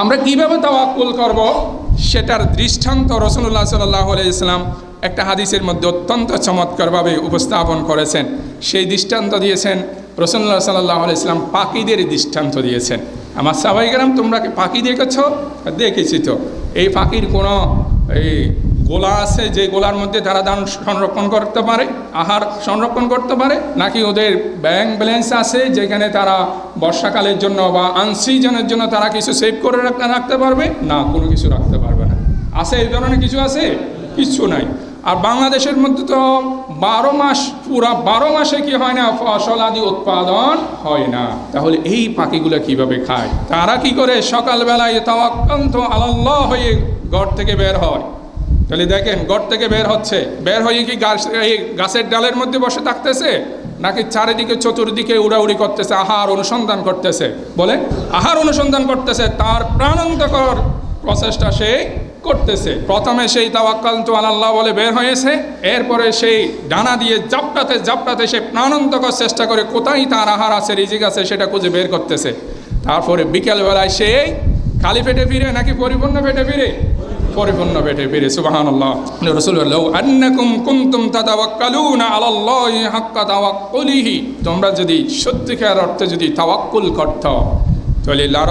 আমরা কীভাবে তাওয়াক্কুল করব? সেটার দৃষ্টান্ত রসুল্লাহ সাল্লাহ ইসলাম একটা হাদিসের মধ্যে অত্যন্ত চমৎকারভাবে উপস্থাপন করেছেন। সেই দৃষ্টান্ত দিয়েছেন রসুল্লাহ সাল্লাহ ইসলাম পাখিদের দৃষ্টান্ত দিয়েছেন। আমার সাবাইগ্রাম তোমরা কি পাখি দেখেছ? দেখেছি তো। এই পাখির কোনো এই গোলা আছে, যে গোলার মধ্যে তারা দান সংরক্ষণ করতে পারে, আহার সংরক্ষণ করতে পারে, নাকি ওদের ব্যাংক ব্যালেন্স আছে, যেখানে তারা বর্ষাকালের জন্য বা আনসিজনের জন্য তারা কিছু সেভ করে রাখতে পারবে? না, কোনো কিছু রাখতে পারবে না। আছে এই ধরনের কিছু আছে? কিচ্ছু নাই। আর বাংলাদেশের মধ্যে তো বারো মাস, পুরা বারো মাসে কি হয় না, ফসল আদি উৎপাদন হয় না। তাহলে এই পাখিগুলো কীভাবে খায়? তারা কি করে সকালবেলায় তাওয়াক্কান্ত আল্লাহ হয়ে ঘর থেকে বের হয়? তাহলে দেখেন গড় থেকে বের হচ্ছে। বের হয়ে কি গাছ, এই গাছের ডালের মধ্যে বসে থাকতেছে? নাকি চারিদিকে চতুর্দিকে উড়াউড়ি করতেছে, আহার অনুসন্ধান করতেছে? বলে আহার অনুসন্ধান করতেছে, তার প্রাণান্তকর প্রচেষ্টা সে করতেছে। প্রথমে সেই তাওয়াক্কাল তো আল্লাহ বলে বের হয়েছে, এরপরে সেই ডানা দিয়ে জাপটাতে জাপটাতে সে প্রাণান্তকর চেষ্টা করে, কোথায় তার আহার আছে, রিজিক আছে, সেটা খুঁজে বের করতেছে। তারপরে বিকেলবেলায় সে খালি পেটে ফিরে নাকি পরিপূর্ণ পেটে ফিরে? পরিপূর্ণ পেটে ফিরে তাতাওয়াক্কালুনা আলাল্লাহি হাক্কা তোমরা যদি সত্যিকার অর্থে যদি তাওয়াক্কুল করত, তাহলে লা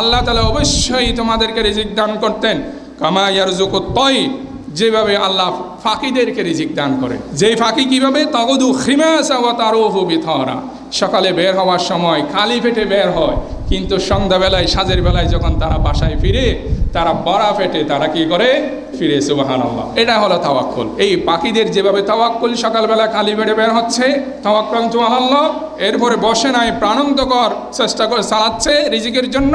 আল্লাহ তাআলা অবশ্যই তোমাদেরকে রিজিক দান করতেন। কামা ইয়ারযুকুত তাইব যেভাবে আল্লাহ ফাঁকিদেরকে রিজিক দান করে যেই ফাঁকি কীভাবে? তগদু খিমাসা ওয়া তারুহু বিথরা। সকালে বের হওয়ার সময় খালি পেটে বের হয় কিন্তু সন্ধ্যাবেলায়, সাজের বেলায় যখন তারা বাসায় ফিরে, তারা বড়া ফেটে, তারা কি করে? ফিরে সুবাহান আল্লাহ এটা হলো তাওয়াক্কুল। এই পাখিদের যেভাবে তাওয়াক্কুল সকালবেলা খালি বেড়ে বের হচ্ছে, তাওয়াক্কুল তো আল্লাহ, এরপরে বসে নাই, প্রাণন্তকর চেষ্টা করে চালাচ্ছে রিজিকের জন্য,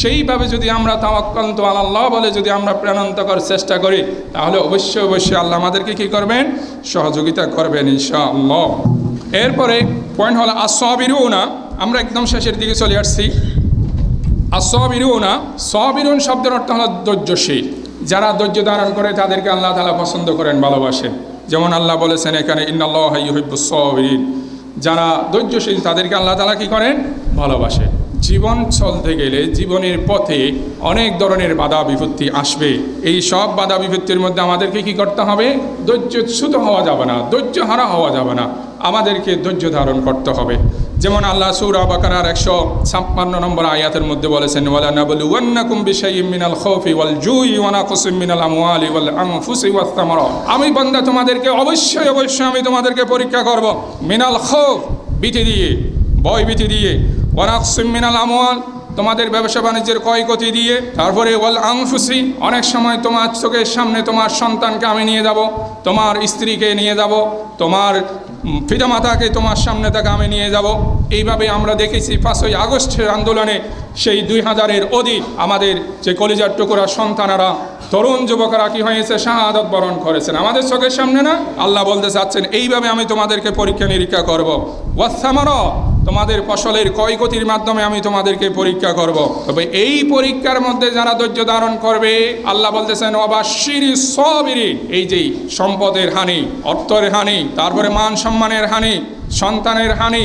সেইভাবে যদি আমরা তাওয়াক্কুল তো আল্লাহ বলে যদি আমরা প্রাণন্তকর চেষ্টা করি, তাহলে অবশ্যই অবশ্যই আল্লাহ আমাদেরকে কি করবেন? সহযোগিতা করবেন, ইনশাআল্লাহ। এরপরে পয়েন্ট হলো আসবিরুনা আমরা একদম শেষের দিকে চলে আসছি। আর আসবিরুনা সবিরুন শব্দের অর্থ হলো ধৈর্যশীল। যারা ধৈর্য ধারণ করে, তাদেরকে আল্লাহ তালা পছন্দ করেন ভালোবাসেন যেমন আল্লাহ বলেছেন এখানে, ইন্নাল্লাহ সবিরিন। যারা ধৈর্যশীল, তাদেরকে আল্লাহ তালা কি করেন? ভালোবাসেন জীবন চলতে গেলে জীবনের পথে অনেক ধরনের বাধা বিপত্তি আসবে। এই সব বাধা বিপত্তির মধ্যে আমাদেরকে কি করতে হবে? ধৈর্যচ্যুত হওয়া যাবে না ধৈর্য হারা হওয়া যাবে না। আমাদেরকে ধৈর্য ধারণ করতে হবে। যেমন আল্লাহ সৌরা বাকারার একশো ছাপ্পান্ন নম্বর আয়াতের মধ্যে বলেছেন মিনাল আমি বান্দা, তোমাদেরকে অবশ্যই অবশ্যই আমি তোমাদেরকে পরীক্ষা করব। মিনাল খাউফ ভীতি দিয়ে, ভয় ভীতি দিয়ে। ওয়া নাকসিম মিনাল আমওয়াল, তোমাদের ব্যবসা বাণিজ্যের ক্ষয়ক্ষতি দিয়ে। তারপরে ওয়াল আংফুসি অনেক সময় তোমার চোখের সামনে তোমার সন্তানকে আমি নিয়ে যাব, তোমার স্ত্রীকে নিয়ে যাব, তোমার পিতামাতাকে তোমার সামনে থেকে আমি নিয়ে যাব। এইভাবে আমরা দেখেছি পাঁচই আগস্টের আন্দোলনে সেই দুই হাজারের অধিক আমাদের যে কলিজার টুকুরা সন্তানারা, তরুণ যুবকরা কি হয়েছে, শাহাদত বরণ করেছেন। আমাদের চোখের সামনে না? আল্লাহ বলতে চাচ্ছেন, এইভাবে আমি তোমাদেরকে পরীক্ষা নিরীক্ষা করব। ওয়াসামার তোমাদের ফসলের ক্ষয়ক্ষতির মাধ্যমে আমি তোমাদেরকে পরীক্ষা করব। তবে এই পরীক্ষার মধ্যে যারা ধৈর্য ধারণ করবে, আল্লাহ বলতেছেন অবাশির সবিরি এই যে সম্পদের হানি, অর্থের হানি, তারপরে মান সম্মানের হানি, সন্তানের হানি,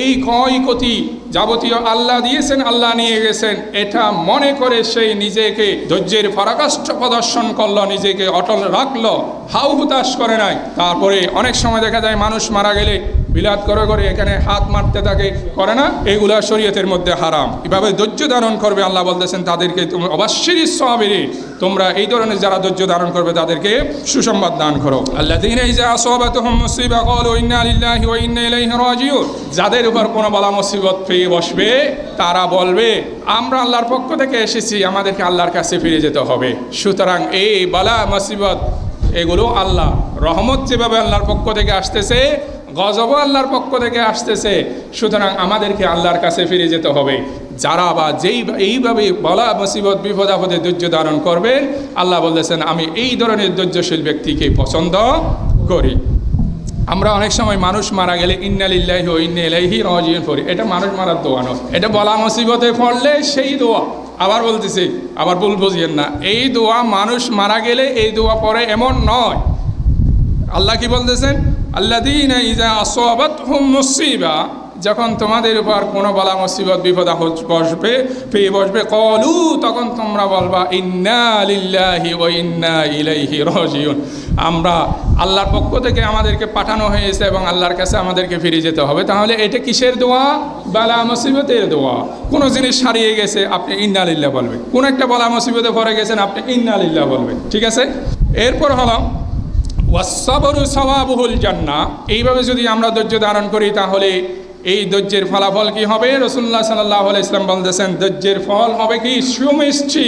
এই ক্ষয়ক্ষতি যাবতীয় আল্লাহ দিয়েছেন, আল্লাহ নিয়ে গেছেন, এটা মনে করে সেই নিজেকে ধৈর্যের পরাকাষ্ঠ প্রদর্শন করল, নিজেকে অটল রাখল হাউ হুতাশ করে নাই। তারপরে অনেক সময় দেখা যায় মানুষ মারা গেলে বিলাত করে করে এখানে হাত মারতে থাকে, করে না? এগুলা শরীয়তের মধ্যে হারাম। এভাবে ধৈর্য ধারণ করবে, আল্লাহ বলতেছেন, তাদেরকে তুমি, অবশ্যই সবেরে। তোমরা এই ধরনের যারা ধৈর্য ধারণ করবে, তাদেরকে সুসংবাদ দান করো। আল্লাহ যাদের উপর কোনো বালা মুসিবত পেয়ে বসবে, তারা বলবে, আমরা আল্লাহর পক্ষ থেকে এসেছি, আমাদেরকে আল্লাহর কাছে ফিরে যেতে হবে। সুতরাং এই বালা মুসিবত, এগুলো আল্লাহ রহমত যেভাবে আল্লাহর পক্ষ থেকে আসতেছে গজব আল্লাহর পক্ষ থেকে আসতেছে। সুতরাং আমাদেরকে আল্লাহর কাছে ফিরে যেতে হবে। যারা বা যেই এইভাবে বলা মুসিবত, বিপদ, আপদে ধৈর্য ধারণ করবেন, আল্লাহ বলতেছেন, আমি এই ধরনের ধৈর্যশীল ব্যক্তিকে পছন্দ করি। আমরা অনেক সময় মানুষ মারা গেলে ইন্নালিল্লাহি ও ইন্নাইলাইহি রাজিউন পড়ি। এটা মানুষ মারার দোয়া নয়। এটা বলা মুসিবতে পড়লে সেই দোয়া। আবার বলতেছি, আবার ভুল বুঝিয়েন না। এই দোয়া মানুষ মারা গেলে এই দোয়া পড়ে এমন নয়। আল্লাহ কি বলতেছেন? আল্লাদিনা ইজা মুসিবা, যখন তোমাদের উপর কোনো বলা, মুসিবত, বিপদ বসবে, পেয়ে বসবে কলু তখন তোমরা বলবা, ইন্না লিল্লাহি ও ইন্না আমরা আল্লাহর পক্ষ থেকে আমাদেরকে পাঠানো হয়েছে এবং আল্লাহর কাছে আমাদেরকে ফিরে যেতে হবে। তাহলে এটা কিসের দোয়া? বালা, মুসিবতের দোয়া। কোনো জিনিস হারিয়ে গেছে, আপনি ইন্না লিল্লাহ বলবেন। কোন একটা বলা, মুসিবতে পড়ে গেছেন, আপনি ইন্না লিল্লাহ বলবেন। ঠিক আছে? এরপর হলো ওয়াসাবরু সওয়াবুহুল জান্নাহ। এইভাবে যদি আমরা ধৈর্য ধারণ করি, তাহলে এই ধৈর্যের ফলাফল কি হবে? রসুল্লাহ সাল্লাহ ইসলাম বলতেছেন, ধৈর্যের ফল হবে কি? সুমিষ্টি।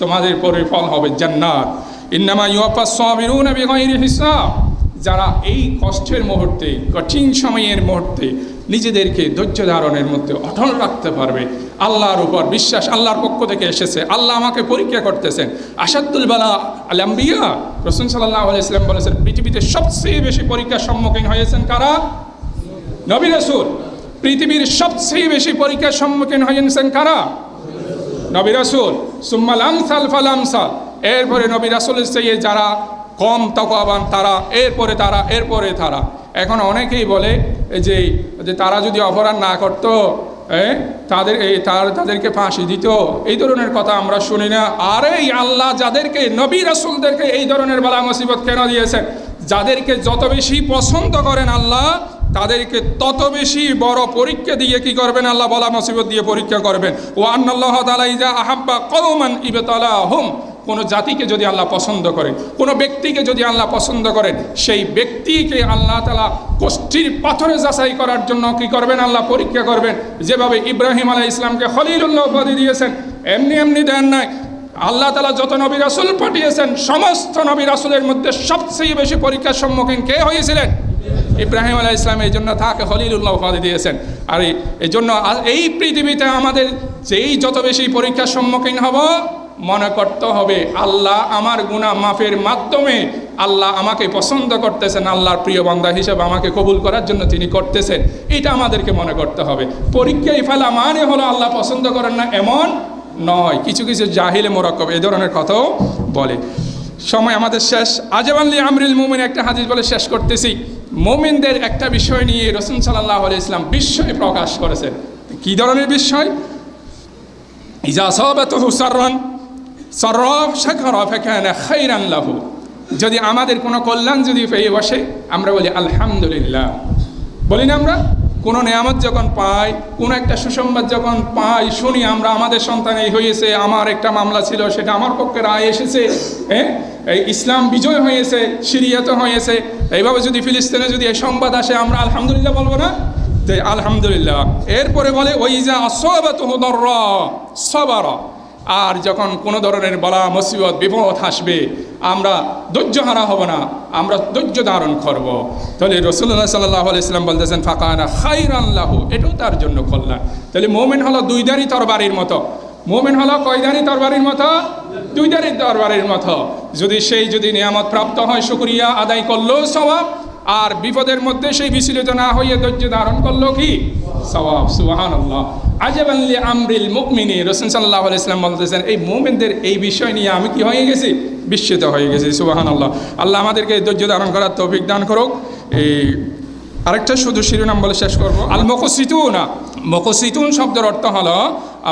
তোমাদের পরে ফল হবে জান্নাত। ইন্নামা ইউপা সবিরুন হিসাব। যারা এই কষ্টের মুহূর্তে, কঠিন সময়ের মুহূর্তে নিজেদেরকে ধৈর্য ধারণের মধ্যে অটল রাখতে পারবে। আল্লাহর উপর বিশ্বাস আল্লাহর পক্ষ থেকে এসেছে। আল্লাহ আমাকে পরীক্ষা করতেছেন। আসাদুল বালা আলাম্বিয়া রসুন সাল্লাহ ইসলাম বলেছেন, পৃথিবীতে সবচেয়ে বেশি পরীক্ষার সম্মুখীন হয়েছেন কারা? নবী রাসূল। পৃথিবীর সবচেয়ে বেশি পরীক্ষার সম্মুখীন হয়েছেন কারা? নবী রাসূল। সুম্মাল আমসাল ফাল আমসাল। এরপরে নবী রাসূলের চেয়ে যারা কম তকবান তারা, এরপরে তারা এরপরে তারা। এখন অনেকেই বলে যে যে তারা যদি অপরাধ না করতো তাদের, এই, তার, তাদেরকে ফাঁসি দিত, এই ধরনের কথা আমরা শুনি না। আরে আল্লাহ যাদেরকে, নবী রাসূলদেরকে এই ধরনের বালা মুসিবত কেন দিয়েছেন? যাদেরকে যত বেশি পছন্দ করেন আল্লাহ, তাদেরকে তত বেশি বড় পরীক্ষা দিয়ে কি করবেন আল্লাহ? বলা মুসিবত দিয়ে পরীক্ষা করবেন। ও আন্নাল্লাহ তালা ইজা আহাব্বা কৌমান ইবেতলা হুম কোনো জাতিকে যদি আল্লাহ পছন্দ করেন কোনো ব্যক্তিকে যদি আল্লাহ পছন্দ করেন সেই ব্যক্তিকে আল্লাহ তালা কষ্টির পাথরে যাচাই করার জন্য কি করবেন? আল্লাহ পরীক্ষা করবেন। যেভাবে ইব্রাহিম আলাহ ইসলামকে খলিলুল্লাহ উপাধি দিয়েছেন, এমনি এমনি দেন নাই। আল্লাহ তালা যত নবী রাসুল পাঠিয়েছেন, সমস্ত নবী রাসুলের মধ্যে সবচেয়ে বেশি পরীক্ষার সম্মুখীন কে হয়েছিলেন? ইব্রাহিম আলাহ ইসলাম এই জন্য তাকে হলিলুল্লাহ উপাধি দিয়েছেন। আর এই জন্য এই পৃথিবীতে আমাদের যেই যত বেশি পরীক্ষার সম্মুখীন হব মনে করতে হবে, আল্লাহ আমার গুণা মাফের মাধ্যমে আল্লাহ আমাকে পছন্দ করতেছেন, আল্লাহর প্রিয় বান্দা হিসেবে আমাকে কবুল করার জন্য তিনি করতেছেন। এটা আমাদেরকে মনে করতে হবে। পরীক্ষায় ফেলা মানে হলো আল্লাহ পছন্দ করেন না এমন নয়। কিছু কিছু জাহিলে মোরক্কব এই ধরনের কথাও বলে। সময় আমাদের শেষ। আজবাল্লি আমরিল মুমিন একটা হাদিস বলে শেষ করতেছি। মুমিনদের একটা বিষয় নিয়ে রসুন সাল্লাহ ইসলাম বিস্ময় প্রকাশ করেছেন। কি ধরনের বিস্ময় ইজা সবাতহু সাররান সরব শাকরা ফাকানা খাইরান লাহু। যদি আমাদের কোনো কল্যাণ যদি পেয়ে বসে, আমরা বলি, আলহামদুলিল্লাহ। বলি না আমরা? কোনো নেয়ামত যখন পাই, কোনো একটা সুসংবাদ যখন পাই, শুনি আমরা, আমাদের সন্তান এই হয়েছে, আমার একটা মামলা ছিল, সেটা আমার পক্ষে রায় এসেছে। হ্যাঁ? এই ইসলাম বিজয় হয়েছে, সিরিয়াতে হয়েছে। এইভাবে যদি ফিলিস্তিনে যদি এই সংবাদ আসে, আমরা আলহামদুলিল্লাহ বলব না? তো আলহামদুলিল্লাহ। এরপরে বলে ওই যা সবার। আর যখন কোনো ধরনের বলা, মুসিবত, বিপদ আসবে, আমরা ধৈর্য হারা হব না, আমরা ধৈর্য ধারণ করব। তাহলে রসুল্লাহ সাল্লাহ ইসলাম বলতেছেন, ফাঁকানা খাইরাল্লাহ এটাও তার জন্য কল্যাণ। তাহলে মোমেন হলো দুইদারি তরবারির মতো। মোমেন হলো কয়দারি তরবারির মতো? দুইদারি তরবারির মতো। যদি সেই যদি নিয়ামত প্রাপ্ত হয়, শুক্রিয়া আদায় করলেও স্বভাব আর বিপদের মধ্যে সেই বিচলিত না হইয়ে ধৈর্য ধারণ করল কি? সওয়াব। সুবাহান আল্লাহ আজবাল্লি আমরিল মুকমিনী রসুন সাল্লাহ ইসলাম বলতেছেন, এই মুমিনদের এই বিষয় নিয়ে আমি কি হয়ে গেছি? বিস্মিত হয়ে গেছি সুবাহান আল্লাহ আল্লাহ আমাদেরকে ধৈর্য ধারণ করার তৌফিক দান করুক। এই আরেকটা শুধু শিরোনাম বলে শেষ করব। আল মকসিতুন মকসিতুন শব্দের অর্থ হলো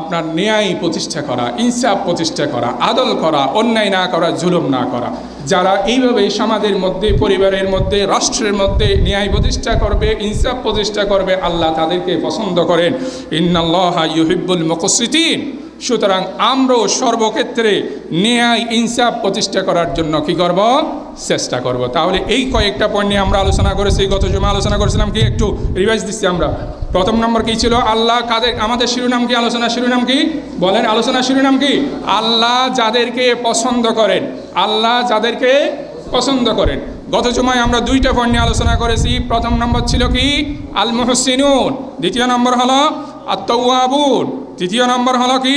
আপনার ন্যায় প্রতিষ্ঠা করা, ইনসাফ প্রতিষ্ঠা করা, আদল করা, অন্যায় না করা, জুলুম না করা। যারা এইভাবে সমাজের মধ্যে, পরিবারের মধ্যে, রাষ্ট্রের মধ্যে ন্যায় প্রতিষ্ঠা করবে, ইনসাফ প্রতিষ্ঠা করবে, আল্লাহ তাদেরকে পছন্দ করেন। ইন্নাল্লাহ ইউহিব্বুল মকসিতিন। সুতরাং আমরাও সর্বক্ষেত্রে ন্যায়, ইনসাফ প্রতিষ্ঠা করার জন্য কি করব? চেষ্টা করব। তাহলে এই কয়েকটা পয়েন্ট নিয়ে আমরা আলোচনা করেছি, গত জমা আলোচনা করেছিলাম কি? একটু রিভাইজ দিচ্ছি আমরা। প্রথম নম্বর কি ছিল? আল্লাহ কাদের, আমাদের শিরোনাম কি? আলোচনা শিরোনাম কি? বলেন আলোচনা শিরোনাম কি? আল্লাহ যাদেরকে পছন্দ করেন, আল্লাহ যাদেরকে পছন্দ করেন। গত সময় আমরা দুইটা পয়েন্ট নিয়ে আলোচনা করেছি। প্রথম নম্বর ছিল কি? আল মুহসিনুন দ্বিতীয় নম্বর হলো আত্মাবুন তৃতীয় নম্বর হলো কি?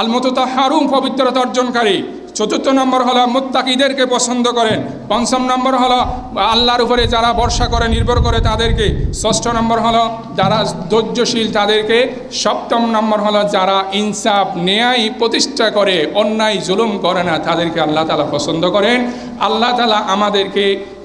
আল হারুম পবিত্রতা অর্জনকারী। চতুর্থ নম্বর হলো মুত্তাকিদেরকে পছন্দ করেন। পঞ্চম নম্বর হলো আল্লাহর উপরে যারা ভরসা করে, নির্ভর করে তাদেরকে। ষষ্ঠ নম্বর হলো যারা ধৈর্যশীল, তাদেরকে। সপ্তম নম্বর হলো যারা ইনসাফ, ন্যায় প্রতিষ্ঠা করে, অন্যায় জুলুম করে না, তাদেরকে আল্লাহ তালা পছন্দ করেন। আল্লাহ তালা আমাদেরকে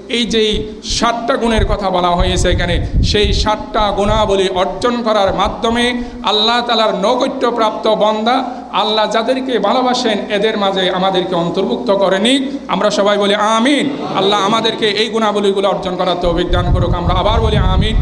এই যেই সাতটা গুণের কথা বলা হয়েছে এখানে, সেই সাতটা গুণাবলী অর্জন করার মাধ্যমে আল্লাহ তালার নৈকট্যপ্রাপ্ত বন্দা, আল্লাহ যাদেরকে ভালোবাসেন, এদের মাঝে আমাদেরকে অন্তর্ভুক্ত করেনি আমরা সবাই বলি আমিন। আল্লাহ আমাদেরকে এই গুণাবলীগুলো অর্জন করার তো অভিজ্ঞান করুক। আমরা আবার বলি আমিন।